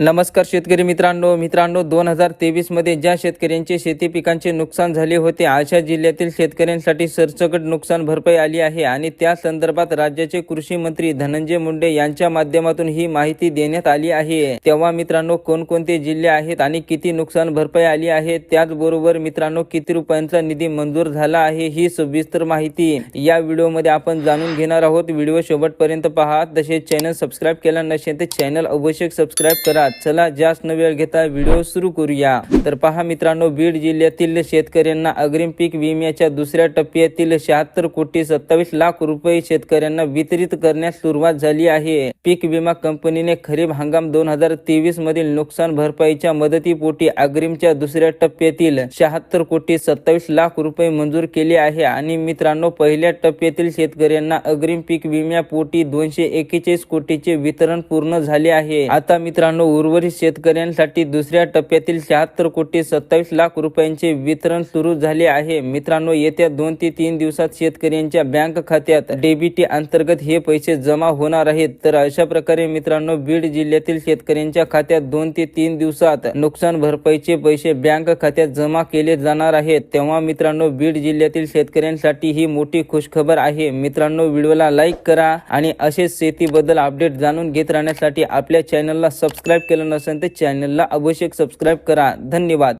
नमस्कार शेतकरी मित्रांनो. मित्रांनो दोन हजार तेवीसमध्ये ज्या शेतकऱ्यांचे शेती पिकांचे नुकसान झाले होते अशा जिल्ह्यातील शेतकऱ्यांसाठी सरसकट नुकसान भरपाई आली आहे आणि त्या संदर्भात राज्याचे कृषी मंत्री धनंजय मुंडे यांच्या माध्यमातून ही माहिती देण्यात आली आहे. तेव्हा मित्रांनो कोणकोणते जिल्हे आहेत आणि किती नुकसान भरपाई आली आहे त्याचबरोबर मित्रांनो किती रुपयांचा निधी मंजूर झाला आहे ही सविस्तर माहिती या व्हिडिओमध्ये आपण जाणून घेणार आहोत. व्हिडिओ शेवटपर्यंत पहा. तसेच चॅनल सबस्क्राईब केला नसेल तर चॅनल अवश्य सबस्क्राईब करा. चला जास्त न वेळ घेता व्हिडिओ सुरू करूया. तर पहा मित्रांनो बीड जिल्ह्यातील शेतकऱ्यांना अग्रिम पीक विम्याच्या दुसऱ्या टप्प्यातील शहात्तर कोटी सत्तावीस लाख रुपये शेतकऱ्यांना वितरित करण्यास सुरुवात झाली आहे. पीक विमा कंपनीने खरीप हंगाम दोन हजार तेवीस मधील नुकसान भरपाईच्या मदतीपोटी अग्रिमच्या दुसऱ्या टप्प्यातील शहात्तर कोटी सत्तावीस लाख रुपये मंजूर केले आहे. आणि मित्रांनो पहिल्या टप्प्यातील शेतकऱ्यांना अग्रिम पीक विम्यापोटी दोनशे एकेचाळीस कोटीचे वितरण पूर्ण झाले आहे. आता मित्रांनो उर्वरित शेतकऱ्यांसाठी दुसऱ्या टप्प्यातील शहात्तर कोटी सत्तावीस लाख रुपयांचे वितरण सुरू झाले आहे. मित्रांनो येत्या दोन ते तीन दिवसात शेतकऱ्यांच्या बँक खात्यात डेबिटी अंतर्गत हे पैसे जमा होणार आहेत. तर अशा प्रकारे मित्रांनो बीड जिल्ह्यातील शेतकऱ्यांच्या खात्यात दोन ते तीन दिवसात नुकसान भरपाईचे पैसे बँक खात्यात जमा केले जाणार आहेत. तेव्हा मित्रांनो बीड जिल्ह्यातील शेतकऱ्यांसाठी ही मोठी खुशखबर आहे. मित्रांनो व्हिडिओला लाईक करा आणि असेच शेतीबद्दल अपडेट जाणून घेत राहण्यासाठी आपल्या चॅनलला सबस्क्राईब केलं नसेल तर चॅनलला अवश्य सबस्क्राईब करा. धन्यवाद.